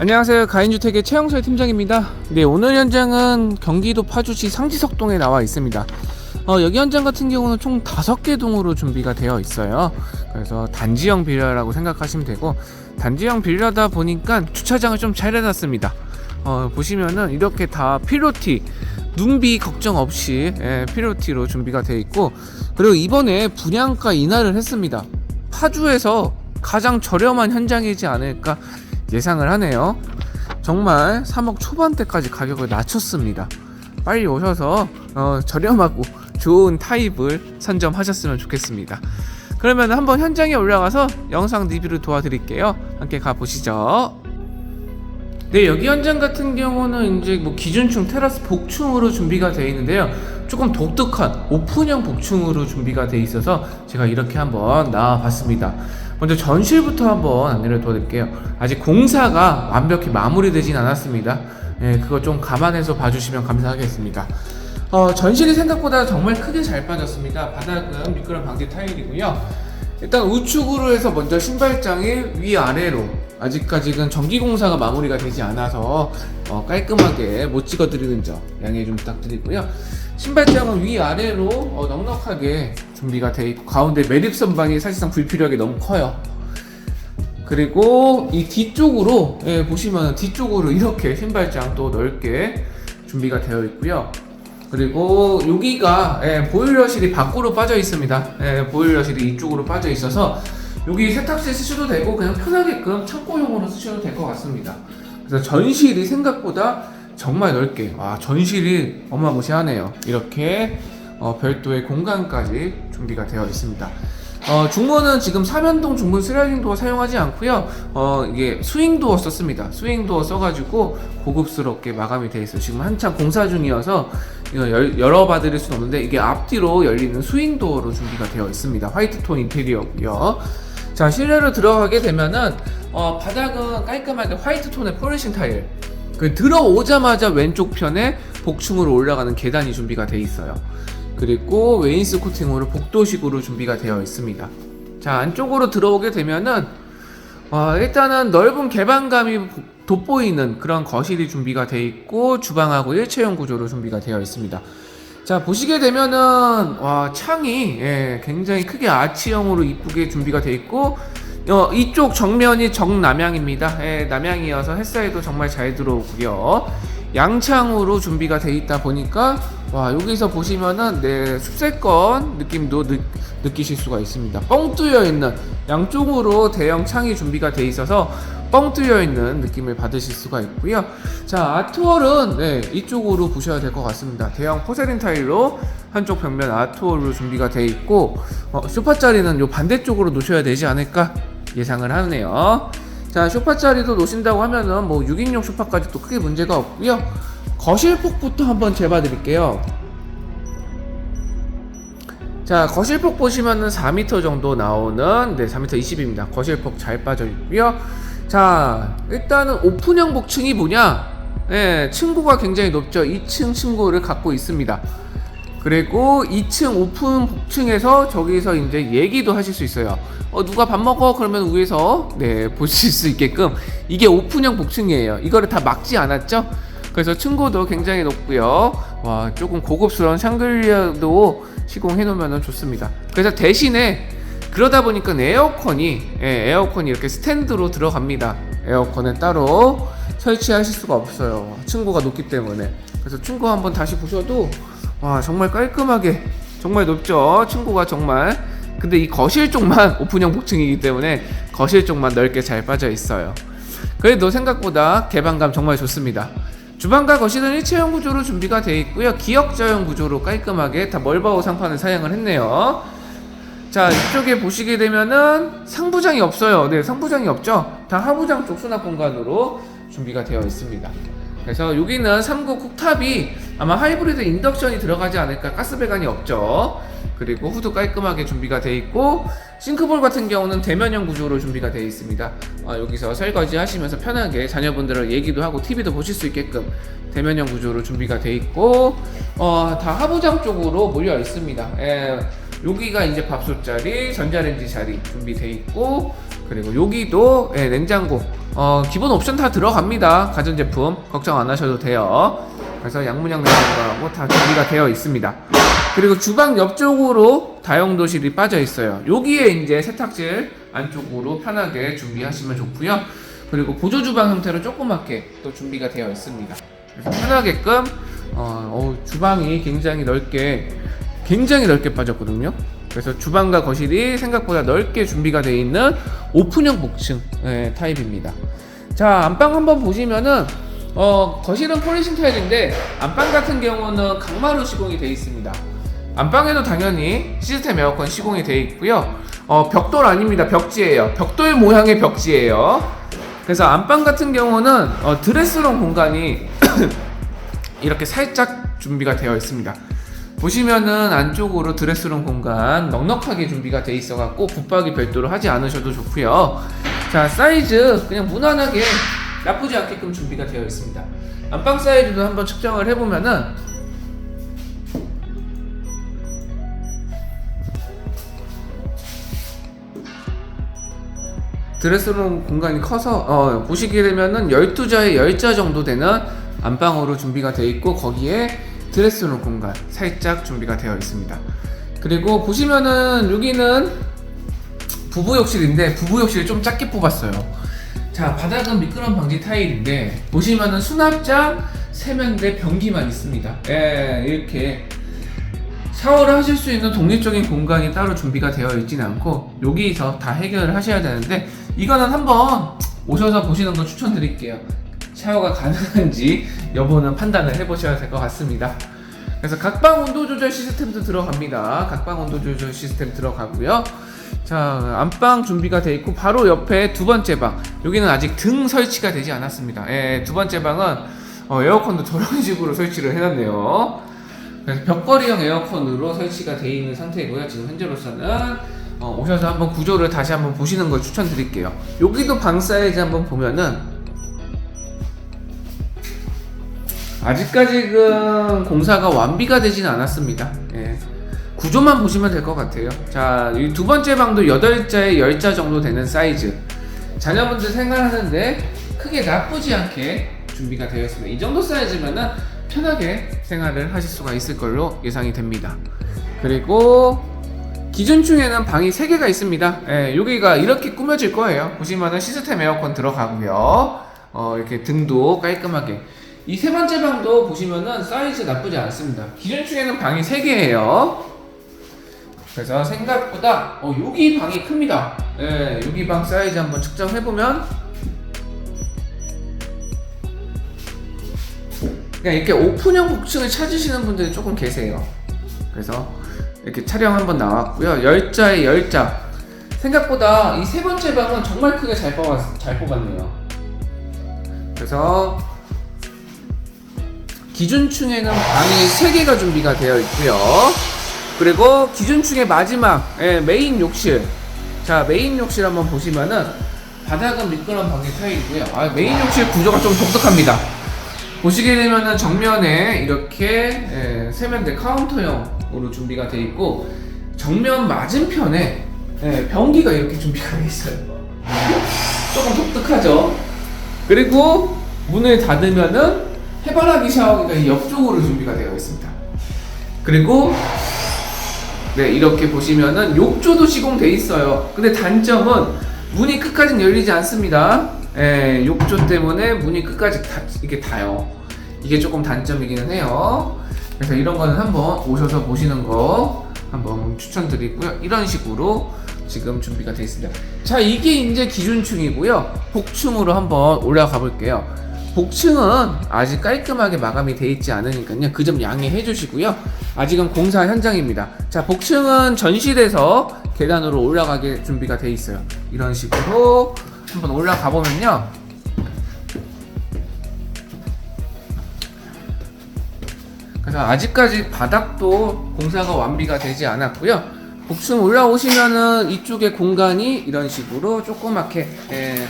안녕하세요. 가인주택의 최영설 팀장입니다. 네, 오늘 현장은 경기도 파주시 상지석동에 나와 있습니다. 어, 여기 현장 같은 경우는 총 5개 동으로 준비가 되어 있어요. 그래서 단지형 빌라라고 생각하시면 되고, 단지형 빌라다 보니까 주차장을 좀 잘 해놨습니다. 어, 보시면은 이렇게 다 필로티, 눈비 걱정 없이 예, 필로티로 준비가 되어 있고, 그리고 이번에 분양가 인하를 했습니다. 파주에서 가장 저렴한 현장이지 않을까 예상을 하네요. 정말 3억 초반대까지 가격을 낮췄습니다. 빨리 오셔서 어, 저렴하고 좋은 타입을 선점하셨으면 좋겠습니다. 그러면 한번 현장에 올라가서 영상 리뷰를 도와드릴게요. 함께 가보시죠. 네, 여기 현장 같은 경우는 이제 뭐 기준층 테라스 복층으로 준비가 되어 있는데요. 조금 독특한 오픈형 복층으로 준비가 되어 있어서 제가 이렇게 한번 나와봤습니다. 먼저 전실부터 한번 안내를 도와드릴게요. 아직 공사가 완벽히 마무리되진 않았습니다. 예, 그거 좀 감안해서 봐주시면 감사하겠습니다. 어, 전실이 생각보다 정말 크게 잘 빠졌습니다. 바닥은 미끄럼 방지 타일이고요. 일단 우측으로 해서 먼저 신발장이 위아래로 아직까지는 전기공사가 마무리가 되지 않아서 어, 깔끔하게 못 찍어드리는 점 양해 좀 부탁드리고요. 신발장은 위아래로 어, 넉넉하게 준비가 되어 있고 가운데 매립 선방이 사실상 불필요하게 너무 커요. 그리고 이 뒤쪽으로 예, 보시면 뒤쪽으로 이렇게 신발장 또 넓게 준비가 되어 있고요. 그리고 여기가 예, 보일러실이 밖으로 빠져 있습니다. 예, 보일러실이 이쪽으로 빠져 있어서 여기 세탁실 쓰셔도 되고 그냥 편하게끔 창고용으로 쓰셔도 될 것 같습니다. 그래서 전실이 생각보다 정말 넓게 와 전실이 어마무시하네요. 이렇게 어, 별도의 공간까지 준비가 되어 있습니다. 어, 중문은 지금 삼연동 중문 슬라이딩 도어 사용하지 않고요. 어, 이게 스윙 도어 썼습니다. 스윙 도어 써가지고 고급스럽게 마감이 되어 있어요. 지금 한창 공사 중이어서 열, 열어봐드릴 수는 없는데 이게 앞뒤로 열리는 스윙 도어로 준비가 되어 있습니다. 화이트 톤 인테리어고요. 자 실내로 들어가게 되면은 어, 바닥은 깔끔하게 화이트 톤의 포리싱 타일. 그 들어오자마자 왼쪽 편에 복층으로 올라가는 계단이 준비가 되어 있어요. 그리고 웨인스 코팅으로 복도식으로 준비가 되어 있습니다. 자 안쪽으로 들어오게 되면은 어, 일단은 넓은 개방감이 보- 돋보이는 그런 거실이 준비가 되어 있고 주방하고 일체형 구조로 준비가 되어 있습니다. 자 보시게 되면은 와 창이 예, 굉장히 크게 아치형으로 이쁘게 준비가 되어 있고 어, 이쪽 정면이 정남향입니다. 예, 남향이어서 햇살도 정말 잘 들어오고요. 양창으로 준비가 돼 있다 보니까 와 여기서 보시면은 네 숲세권 느낌도 느, 느끼실 수가 있습니다. 뻥 뚫려 있는 양쪽으로 대형 창이 준비가 돼 있어서 뻥 뚫려 있는 느낌을 받으실 수가 있고요. 자 아트월은 네 이쪽으로 보셔야 될 것 같습니다. 대형 포세린 타일로 한쪽 벽면 아트월로 준비가 돼 있고 어, 소파 자리는 요 반대쪽으로 놓으셔야 되지 않을까 예상을 하네요. 자 소파 자리도 놓으신다고 하면은 뭐 6인용 소파까지 도 크게 문제가 없고요. 거실폭부터 한번 재봐 드릴게요. 자 거실폭 보시면은 4m 정도 나오는 네 4m 20입니다. 거실폭 잘 빠져 있고요. 자 일단은 오픈형 복층이 뭐냐? 네 층고가 굉장히 높죠. 2층 층고를 갖고 있습니다. 그리고 2층 오픈 복층에서 저기서 이제 얘기도 하실 수 있어요. 어, 누가 밥 먹어? 그러면 위에서 네 보실 수 있게끔 이게 오픈형 복층이에요. 이거를 다 막지 않았죠? 그래서 층고도 굉장히 높고요. 와 조금 고급스러운 샹들리아도 시공해 놓으면 좋습니다. 그래서 대신에 그러다 보니까 에어컨이 예, 에어컨이 이렇게 스탠드로 들어갑니다. 에어컨은 따로 설치하실 수가 없어요. 층고가 높기 때문에. 그래서 층고 한번 다시 보셔도 와 정말 깔끔하게 정말 높죠. 층고가 정말. 근데 이 거실 쪽만 오픈형 복층이기 때문에 거실 쪽만 넓게 잘 빠져 있어요. 그래도 생각보다 개방감 정말 좋습니다. 주방과 거실은 일체형 구조로 준비가 되어 있고요. 기역자형 구조로 깔끔하게 다 멀바우 상판을 사용을 했네요. 자 이쪽에 보시게 되면은 상부장이 없어요. 네 상부장이 없죠. 다 하부장 쪽 수납 공간으로 준비가 되어 있습니다. 그래서 여기는 3구 쿡탑이 아마 하이브리드 인덕션이 들어가지 않을까 가스배관이 없죠. 그리고 후드 깔끔하게 준비가 되어 있고 싱크볼 같은 경우는 대면형 구조로 준비가 되어 있습니다. 아, 여기서 설거지 하시면서 편하게 자녀분들랑 얘기도 하고 TV도 보실 수 있게끔 대면형 구조로 준비가 되어 있고 어, 다 하부장 쪽으로 몰려 있습니다. 예, 여기가 이제 밥솥 자리, 전자레인지 자리 준비되어 있고 그리고 여기도 예, 냉장고. 어, 기본 옵션 다 들어갑니다. 가전제품. 걱정 안 하셔도 돼요. 그래서 양문양 냉장고하고 다 준비가 되어 있습니다. 그리고 주방 옆쪽으로 다용도실이 빠져 있어요. 여기에 이제 세탁실 안쪽으로 편하게 준비하시면 좋고요. 그리고 보조 주방 형태로 조그맣게 또 준비가 되어 있습니다. 그래서 편하게끔 어, 어우, 주방이 굉장히 넓게 굉장히 넓게 빠졌거든요. 그래서 주방과 거실이 생각보다 넓게 준비가 되어 있는 오픈형 복층 예, 타입입니다. 자 안방 한번 보시면은 어, 거실은 폴리싱 타일인데 안방 같은 경우는 강마루 시공이 되어 있습니다. 안방에도 당연히 시스템 에어컨 시공이 되어 있고요. 어, 벽돌 아닙니다. 벽지예요. 벽돌 모양의 벽지예요. 그래서 안방 같은 경우는 어, 드레스룸 공간이 이렇게 살짝 준비가 되어 있습니다. 보시면은 안쪽으로 드레스룸 공간 넉넉하게 준비가 돼 있어 갖고 붙박이 별도로 하지 않으셔도 좋고요. 자 사이즈 그냥 무난하게 나쁘지 않게끔 준비가 되어 있습니다. 안방 사이즈도 한번 측정을 해 보면은 드레스룸 공간이 커서 어, 보시게 되면은 12자에 10자 정도 되는 안방으로 준비가 되어 있고 거기에 드레스룸 공간 살짝 준비가 되어 있습니다. 그리고 보시면은 여기는 부부 욕실인데 부부 욕실을 좀 작게 뽑았어요. 자 바닥은 미끄럼 방지 타일인데 보시면은 수납장 세면대 변기만 있습니다. 예 이렇게 샤워를 하실 수 있는 독립적인 공간이 따로 준비가 되어 있지는 않고 여기서 다 해결을 하셔야 되는데 이거는 한번 오셔서 보시는 거 추천드릴게요. 샤워가 가능한지 여부는 판단을 해보셔야 될 것 같습니다. 그래서 각방 온도 조절 시스템도 들어갑니다. 각방 온도 조절 시스템 들어가고요. 자 안방 준비가 돼 있고 바로 옆에 두 번째 방 여기는 아직 등 설치가 되지 않았습니다. 예, 두 번째 방은 어, 에어컨도 저런 식으로 설치를 해놨네요. 그래서 벽걸이형 에어컨으로 설치가 되어 있는 상태이고요. 지금 현재로서는 어, 오셔서 한번 구조를 다시 한번 보시는 걸 추천드릴게요. 여기도 방 사이즈 한번 보면은 아직까지는 공사가 완비가 되진 않았습니다. 예. 구조만 보시면 될 것 같아요. 자, 이 두 번째 방도 8자에 10자 정도 되는 사이즈. 자녀분들 생활하는데 크게 나쁘지 않게 준비가 되어 있습니다. 이 정도 사이즈면은 편하게 생활을 하실 수가 있을 걸로 예상이 됩니다. 그리고 기준층에는 방이 3개가 있습니다. 예, 여기가 이렇게 꾸며질 거예요. 보시면은 시스템 에어컨 들어가고요. 어, 이렇게 등도 깔끔하게. 이 세 번째 방도 보시면은 사이즈 나쁘지 않습니다. 기준층에는 방이 3개예요. 그래서 생각보다 어, 여기 방이 큽니다. 예, 여기 방 사이즈 한번 측정해 보면 그냥 이렇게 오픈형 복층을 찾으시는 분들이 조금 계세요. 그래서 이렇게 촬영 한번 나왔고요. 10자에 10자. 생각보다 이 세 번째 방은 정말 크게 잘, 뽑았, 잘 뽑았네요. 그래서 기준층에는 방이 3개가 준비가 되어 있고요. 그리고 기준층의 마지막 예, 메인 욕실. 자, 메인 욕실 한번 보시면은 바닥은 미끄럼 방지 타일이고요. 아, 메인 욕실 구조가 좀 독특합니다. 보시게 되면은 정면에 이렇게 예, 세면대 카운터형으로 준비가 되어 있고 정면 맞은편에 예, 변기가 이렇게 준비가 되어 있어요. 조금 독특하죠. 그리고 문을 닫으면은 해바라기 샤워기가 이 옆쪽으로 준비가 되어 있습니다. 그리고 네 이렇게 보시면은 욕조도 시공돼 있어요. 근데 단점은 문이 끝까지 열리지 않습니다. 예, 욕조 때문에 문이 끝까지 다, 이게 닿아요. 이게 조금 단점이기는 해요. 그래서 이런 거는 한번 오셔서 보시는 거 한번 추천드리고요. 이런 식으로 지금 준비가 되어 있습니다. 자, 이게 이제 기준층이고요. 복층으로 한번 올라가 볼게요. 복층은 아직 깔끔하게 마감이 돼 있지 않으니까요. 그 점 양해해 주시고요. 아직은 공사 현장입니다. 자, 복층은 전실에서 계단으로 올라가게 준비가 돼 있어요. 이런 식으로 한번 올라가 보면요. 그래서 아직까지 바닥도 공사가 완비가 되지 않았고요. 복층 올라오시면은 이쪽에 공간이 이런 식으로 조그맣게 예,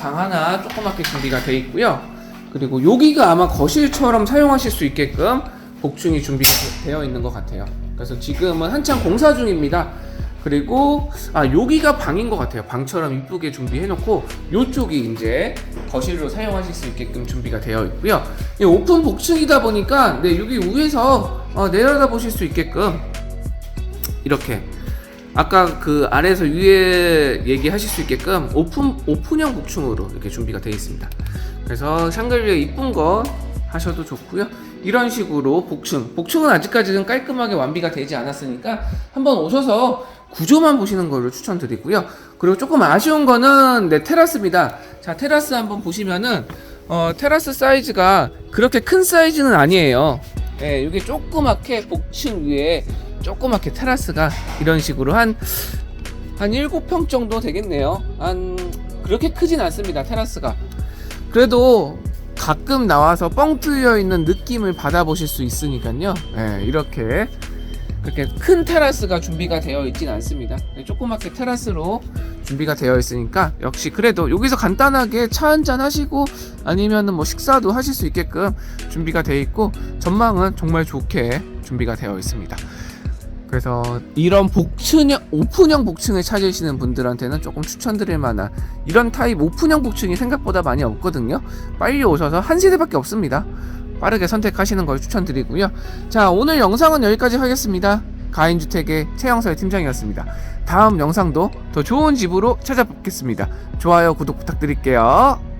방 하나 조그맣게 준비가 되어 있고요. 그리고 여기가 아마 거실처럼 사용하실 수 있게끔 복층이 준비가 되어 있는 것 같아요. 그래서 지금은 한창 공사 중입니다. 그리고 아 여기가 방인 것 같아요. 방처럼 이쁘게 준비해놓고 이쪽이 이제 거실로 사용하실 수 있게끔 준비가 되어 있고요. 이 오픈 복층이다 보니까 네 여기 위에서 어, 내려다 보실 수 있게끔 이렇게 아까 그 아래에서 위에 얘기하실 수 있게끔 오픈 오픈형 복층으로 이렇게 준비가 되어 있습니다. 그래서 샹그리에 이쁜 거 하셔도 좋고요. 이런 식으로 복층, 복층은 아직까지는 깔끔하게 완비가 되지 않았으니까 한번 오셔서 구조만 보시는 걸로 추천드리고요. 그리고 조금 아쉬운 거는 네 테라스입니다. 자 테라스 한번 보시면은 어, 테라스 사이즈가 그렇게 큰 사이즈는 아니에요. 예, 이게 조그맣게 복층 위에 조그맣게 테라스가 이런 식으로 한, 한 7평 정도 되겠네요. 한, 그렇게 크진 않습니다, 테라스가. 그래도 가끔 나와서 뻥 뚫려 있는 느낌을 받아보실 수 있으니까요. 예, 이렇게. 그렇게 큰 테라스가 준비가 되어 있진 않습니다. 네, 조그맣게 테라스로 준비가 되어 있으니까 역시 그래도 여기서 간단하게 차 한잔 하시고 아니면은 뭐 식사도 하실 수 있게끔 준비가 되어 있고 전망은 정말 좋게 준비가 되어 있습니다. 그래서 이런 복층형 오픈형 복층을 찾으시는 분들한테는 조금 추천드릴 만한 이런 타입 오픈형 복층이 생각보다 많이 없거든요. 빨리 오셔서 한 세대밖에 없습니다. 빠르게 선택하시는 걸 추천드리고요. 자 오늘 영상은 여기까지 하겠습니다. 가인주택의 최영서의 팀장이었습니다. 다음 영상도 더 좋은 집으로 찾아뵙겠습니다. 좋아요 구독 부탁드릴게요.